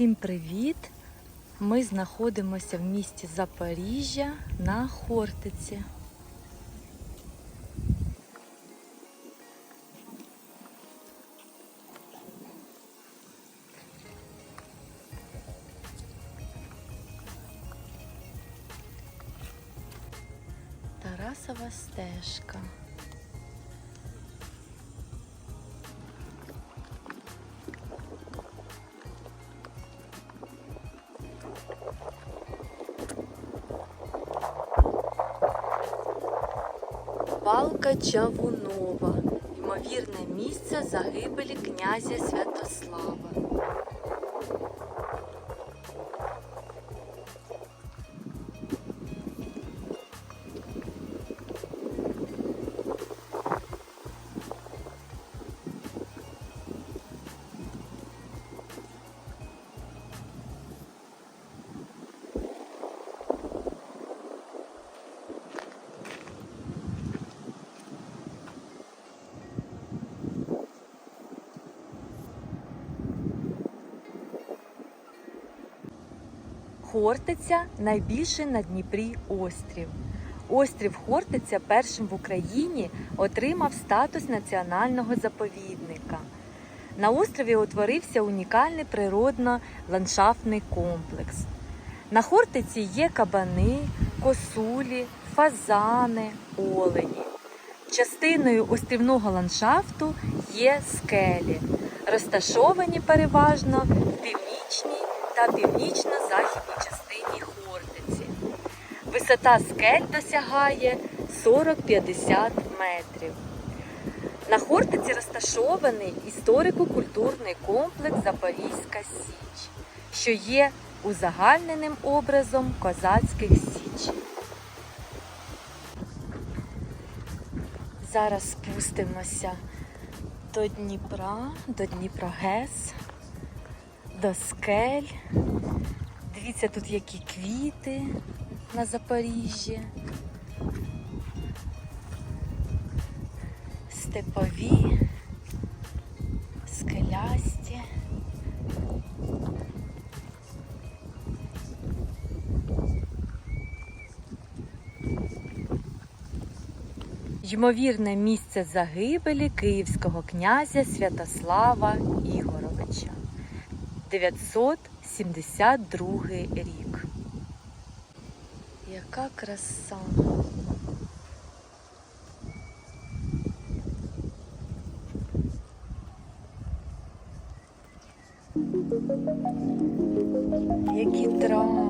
Всім привіт! Ми знаходимося в місті Запоріжжя на Хортиці. Тарасова стежка. Чавунова. Ймовірне місце загибелі князя Святослава. Хортиця найбільший на Дніпрі острів. Острів Хортиця першим в Україні отримав статус національного заповідника. На острові утворився унікальний природно-ландшафтний комплекс. На Хортиці є кабани, косулі, фазани, олені. Частиною острівного ландшафту є скелі, розташовані переважно в північній та північно-західній. Висота скель досягає 40-50 метрів. На Хортиці розташований історико-культурний комплекс Запорізька Січ, що є узагальненим образом козацьких січей. Зараз спустимося до Дніпра, до Дніпрогес, до скель. Дивіться, тут які квіти на Запоріжжі. Степові, скелясті. Ймовірне місце загибелі київського князя Святослава Ігоровича. 972 рік. Яка краса! Які трави,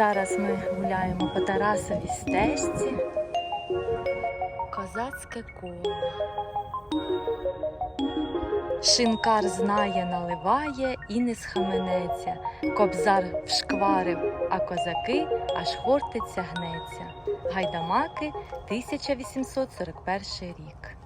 Зараз ми гуляємо по Тарасовій стежці. Козацьке коло. Шинкар знає, наливає і не схаменеться. Кобзар вшкварив, а козаки аж хортиця гнеться. Гайдамаки 1841 рік.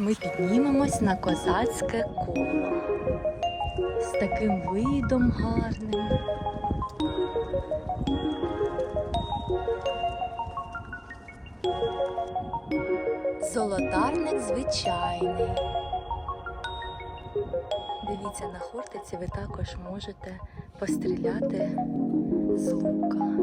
Ми піднімемось на козацьке коло з таким видом гарним. Золотарник звичайний. Дивіться, на Хортиці ви також можете постріляти з лука.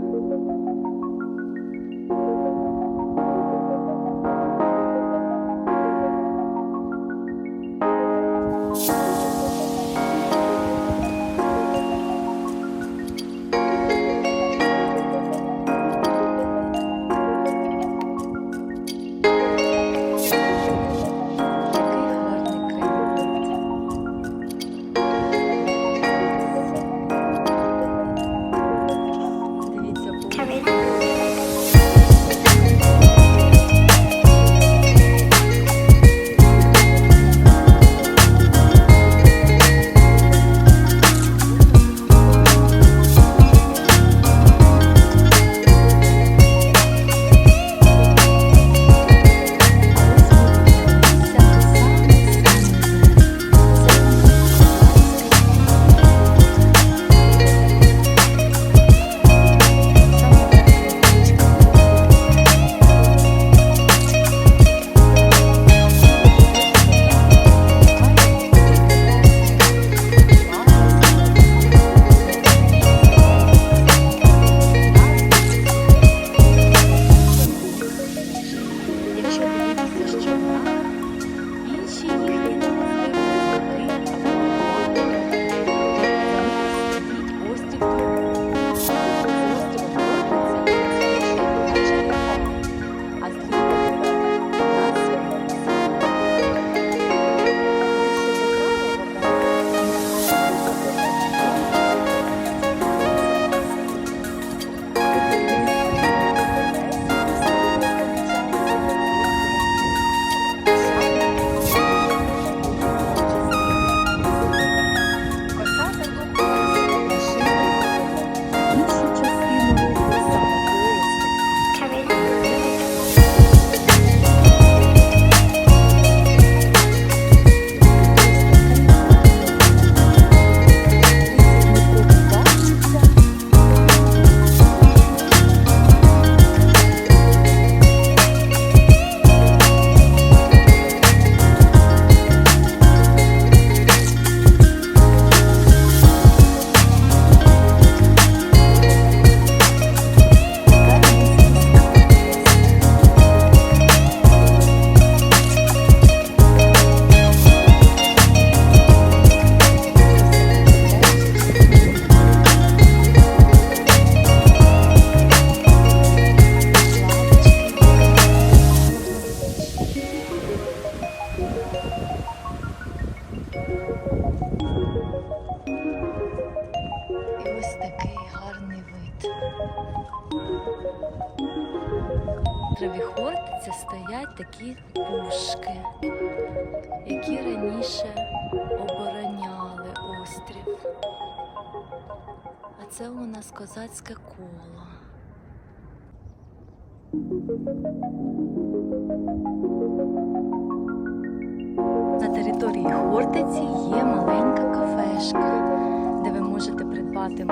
такі пушки, які раніше обороняли острів. А це у нас козацьке коло. На території Хортиці є маленька кафешка, де ви можете придбати.